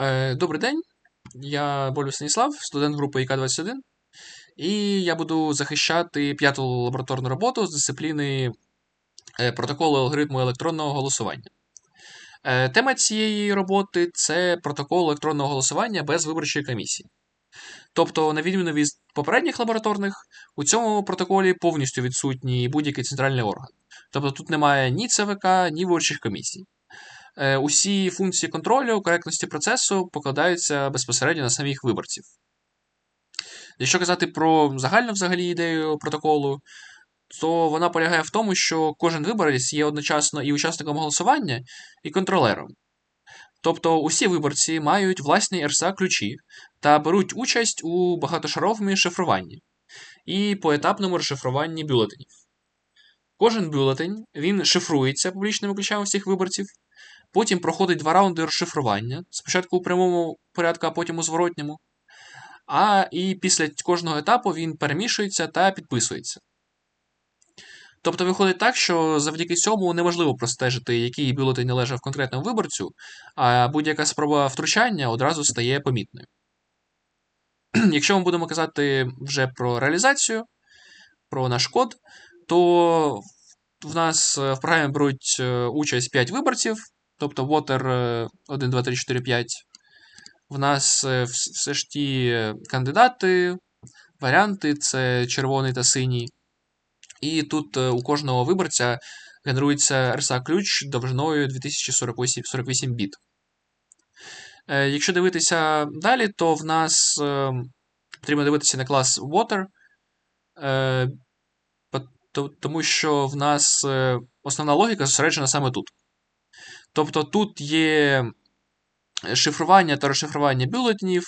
Е, Добрий день, я Болю Станіслав, студент групи ІК-21, і я буду захищати п'яту лабораторну роботу з дисципліни е, протоколу алгоритму електронного голосування. Е, Тема цієї роботи це протокол електронного голосування без виборчої комісії. Тобто, на відміну від попередніх лабораторних, у цьому протоколі повністю відсутній будь-який центральний орган. Тобто тут немає ні ЦВК, ні виборчих комісій. Е, Усі функції контролю коректності процесу покладаються безпосередньо на самих виборців. Якщо казати про загальну взагалі ідею протоколу, то вона полягає в тому, що кожен виборець є одночасно і учасником голосування, і контролером. Тобто усі виборці мають власні РСА-ключі та беруть участь у багатошаровому шифруванні і поетапному розшифруванні бюлетенів. Кожен бюлетень він шифрується публічними ключами всіх виборців, потім проходить два раунди розшифрування, спочатку у прямому порядку, а потім у зворотньому. А і після кожного етапу він перемішується та підписується. Тобто виходить так, що завдяки цьому неможливо простежити, який бюлетень належав конкретному виборцю, а будь-яка спроба втручання одразу стає помітною. Якщо ми будемо казати вже про реалізацію, про наш код, то в нас в програмі беруть участь 5 виборців, тобто Water 1, 2, 3, 4, 5. В нас все ж ті кандидати, варіанти це червоний та синій. І тут у кожного виборця генерується RSA-ключ довжиною 2048 біт. Якщо дивитися далі, то в нас потрібно дивитися на клас Water, тому що в нас основна логіка зосереджена саме тут. Тобто тут є шифрування та розшифрування бюлетенів,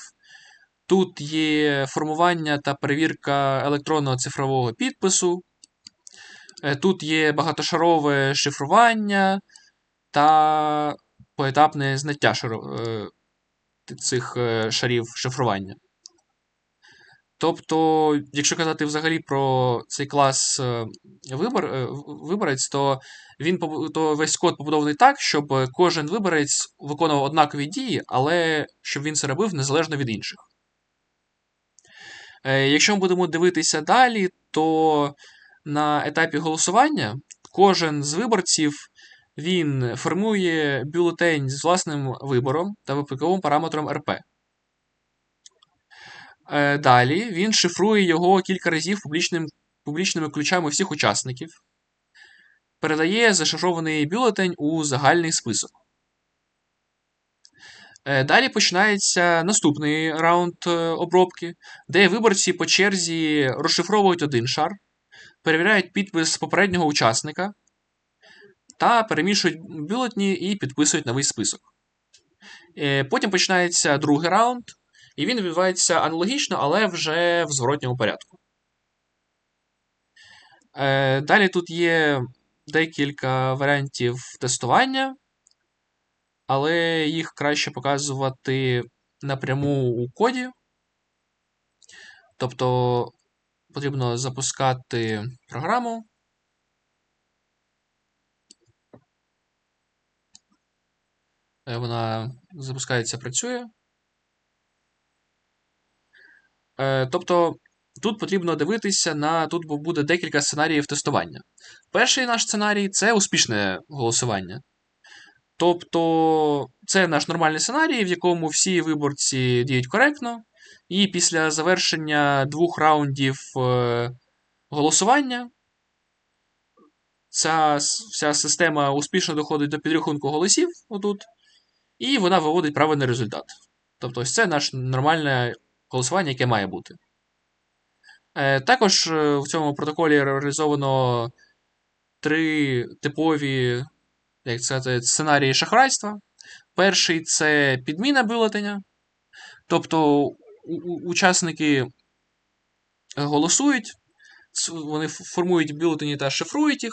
тут є формування та перевірка електронного цифрового підпису, тут є багатошарове шифрування та поетапне зняття цих шарів шифрування. Тобто, якщо казати взагалі про цей клас вибор, виборець, то він то весь код побудований так, щоб кожен виборець виконував однакові дії, але щоб він це робив незалежно від інших. Якщо ми будемо дивитися далі, то на етапі голосування кожен з виборців він формує бюлетень з власним вибором та випадковим параметром РП. Далі він шифрує його кілька разів публічним, публічними ключами всіх учасників, передає зашифрований бюлетень у загальний список. Далі починається наступний раунд обробки, де виборці по черзі розшифровують один шар, перевіряють підпис попереднього учасника та перемішують бюлетні і підписують новий список. Потім починається другий раунд. І він відбувається аналогічно, але вже в зворотньому порядку. Е, Далі тут є декілька варіантів тестування, але їх краще показувати напряму у коді. Тобто потрібно запускати програму. Е, вона запускається, працює. Тобто тут потрібно дивитися на тут буде декілька сценаріїв тестування. Перший наш сценарій це успішне голосування. Тобто, це наш нормальний сценарій, в якому всі виборці діють коректно, і після завершення двох раундів е, голосування ця вся система успішно доходить до підрахунку голосів отут, і вона виводить правильний результат. Тобто, ось це наш нормальне голосування, яке має бути. Е, також е, в цьому протоколі реалізовано три типові як сказати, сценарії шахрайства. Перший це підміна бюлетеня. Тобто учасники голосують, вони формують бюлетені та шифрують їх.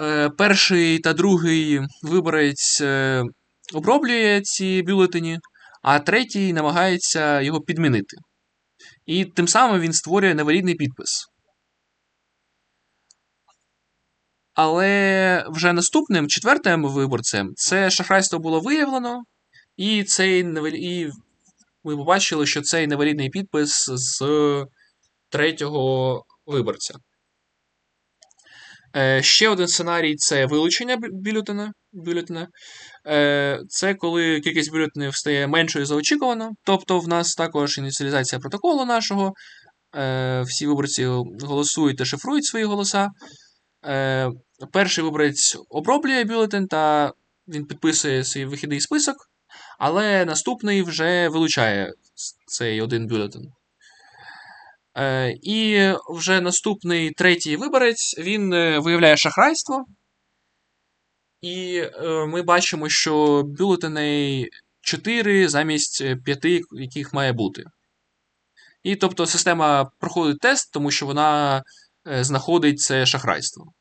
Е, перший та другий виборець оброблює ці бюлетені а третій намагається його підмінити. І тим самим він створює невалідний підпис. Але вже наступним четвертим виборцем це шахрайство було виявлено, і цей і ми побачили, що цей невалідний підпис з третього виборця. Е, ще один сценарій це вилучення бюлетена. бюлетена. Е, це коли кількість бюлетенів стає меншою за очікувано. Тобто, в нас також ініціалізація протоколу нашого. Е, всі виборці голосують та шифрують свої голоса. Перший виборець оброблює бюлетень та він підписує свій вихідний список, але наступний вже вилучає цей один бюлетень. Е, і вже наступний третій виборець він е, виявляє шахрайство. І е, ми бачимо, що бюлетеней 4 замість 5, яких має бути. І тобто система проходить тест, тому що вона знаходить це шахрайство.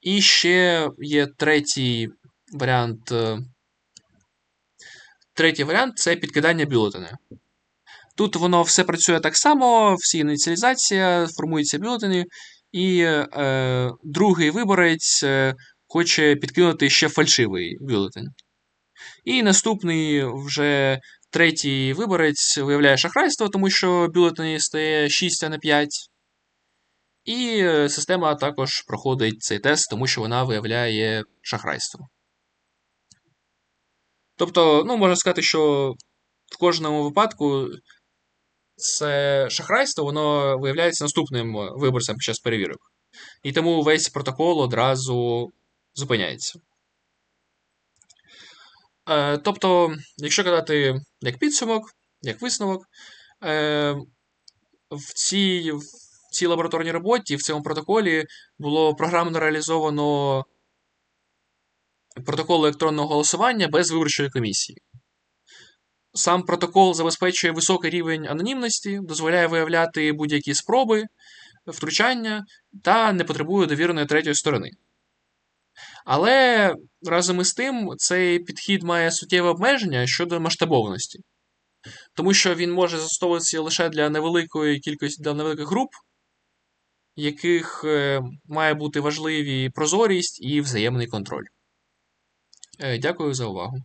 І ще є третій варіант. Третій варіант це підкидання бюлетеня. Тут воно все працює так само, всі ініціалізація, формуються бюлетені, і е, другий виборець е, хоче підкинути ще фальшивий бюлетень. І наступний вже третій виборець виявляє шахрайство, тому що бюлетені стає 6, а не 5. І е, система також проходить цей тест, тому що вона виявляє шахрайство. Тобто, ну, можна сказати, що в кожному випадку це шахрайство, воно виявляється наступним виборцем під час перевірок. І тому весь протокол одразу зупиняється. Е, тобто, якщо казати як підсумок, як висновок, е, в цій, в цій лабораторній роботі, в цьому протоколі було програмно реалізовано протокол електронного голосування без виборчої комісії. Сам протокол забезпечує високий рівень анонімності, дозволяє виявляти будь-які спроби, втручання та не потребує довіреної третьої сторони. Але разом із тим цей підхід має суттєве обмеження щодо масштабованості, тому що він може застосовуватися лише для невеликої кількості для невеликих груп, яких е, має бути важливі прозорість і взаємний контроль. Е, Дякую за увагу.